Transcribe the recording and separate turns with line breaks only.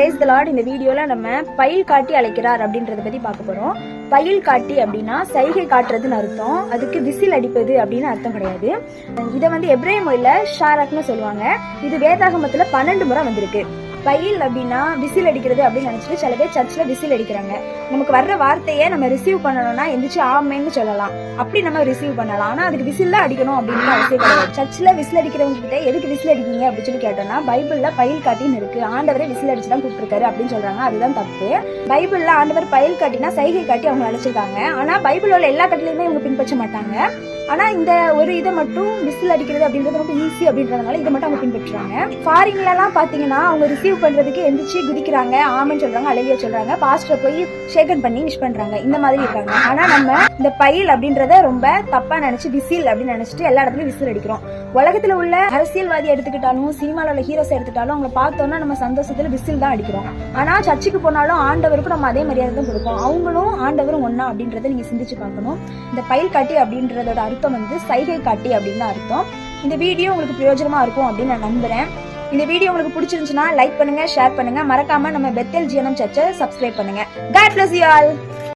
Brace த Lord இந்த வீடியோல நம்ம பயில் காட்டி அழைக்கிறார் அப்படின்றத பத்தி பார்க்க போறோம். பயில் காட்டி அப்படின்னா சைகை காட்டுறதுன்னு அர்த்தம். அதுக்கு விசில் அடிப்பது அப்படின்னு அர்த்தம் கிடையாது. இதை வந்து எப்ரேய மொழியில ஷாரக்னு சொல்லுவாங்க. இது வேதாகமத்தில் பன்னெண்டு முறை வந்திருக்கு. பயில் அப்படின்னா விசில் அடிக்கிறது அப்படின்னு நினச்சிட்டு சில பேர் சர்ச்சில் விசில் அடிக்கிறாங்க. நமக்கு வர்ற வார்த்தையை நம்ம ரிசீவ் பண்ணணும்னா எந்திரிச்சு ஆமேன்னு சொல்லலாம். அப்படி நம்ம ரிசீவ் பண்ணலாம். ஆனால் அதுக்கு விசில் தான் அடிக்கணும் அப்படின்னு அவசியம் கிடையாது. சர்ச்சில் விசில் அடிக்கிறவங்க கிட்ட எதுக்கு விசில் அடிக்கீங்க அப்படின்னு சொல்லி கேட்டோம்னா பைபிளில் பயில் காட்டின்னு இருக்கு. ஆண்டவரே விசில் அடிச்சு தான் கூப்பிட்டுருக்காரு அப்படின்னு சொல்கிறாங்க அதுதான் தப்பு. பைபிளில் ஆண்டவர் பயில் காட்டினா சைகை காட்டி அவங்க அழைச்சிருக்காங்க. ஆனால் பைபிள் உள்ள எல்லா கட்டிலையுமே இவங்க பின்பற்ற மாட்டாங்க. ஆனால் இந்த ஒரு இதை மட்டும் விசில் அடிக்கிறது அப்படின்றது ரொம்ப ஈஸி அப்படின்றதுனால இதை மட்டும் அவங்க பின்பற்றுறாங்க. ஃபாரின்லலாம் பார்த்தீங்கன்னா அவங்க ரிசீவ் பண்ணுறதுக்கு எந்திரிச்சு குதிக்கிறாங்க ஆமன்னு சொல்கிறாங்க அழகிய சொல்கிறாங்க பாஸ்டரை போய் ஷேக்கன் பண்ணி விஷ் பண்ணுறாங்க இந்த மாதிரி இருக்காங்க. ஆனால் நம்ம இந்த பயில் அப்படின்றத ரொம்ப தப்பாக நினச்சி விசில் அப்படின்னு நினச்சிட்டு எல்லா இடத்துலையும் விசில் அடிக்கிறோம். உலகத்தில் உள்ள அரசியல்வாதி எடுத்துக்கிட்டாலும் சினிமாவில் உள்ள ஹீரோஸ் எடுத்துக்கிட்டாலும் அவங்களை பார்த்தோன்னா நம்ம சந்தோஷத்தில் விசில் தான் அடிக்கிறோம். ஆனால் சர்ச்சுக்கு போனாலும் ஆண்டவருக்கும் நம்ம அதே மரியாதை தான் கொடுப்போம். அவங்களும் ஆண்டவரும் ஒன்றா அப்படின்றத நீங்கள் சிந்திச்சு பார்க்கணும். இந்த பயில் கட்டி அப்படின்றதோட அர்த்தம் வந்து சைகை காட்டி அப்படின்னு அர்த்தம். இந்த வீடியோ உங்களுக்கு பிரயோஜனமா இருக்கும் அப்படின்னு நான் நம்புறேன். இந்த வீடியோ உங்களுக்கு பிடிச்சிருந்துச்சுன்னா லைக் பண்ணுங்க ஷேர் பண்ணுங்க. மறக்காம நம்ம பெத்தல் ஜிஎனம் சர்ச்சை சப்ஸ்கிரைப் பண்ணுங்க. God bless you all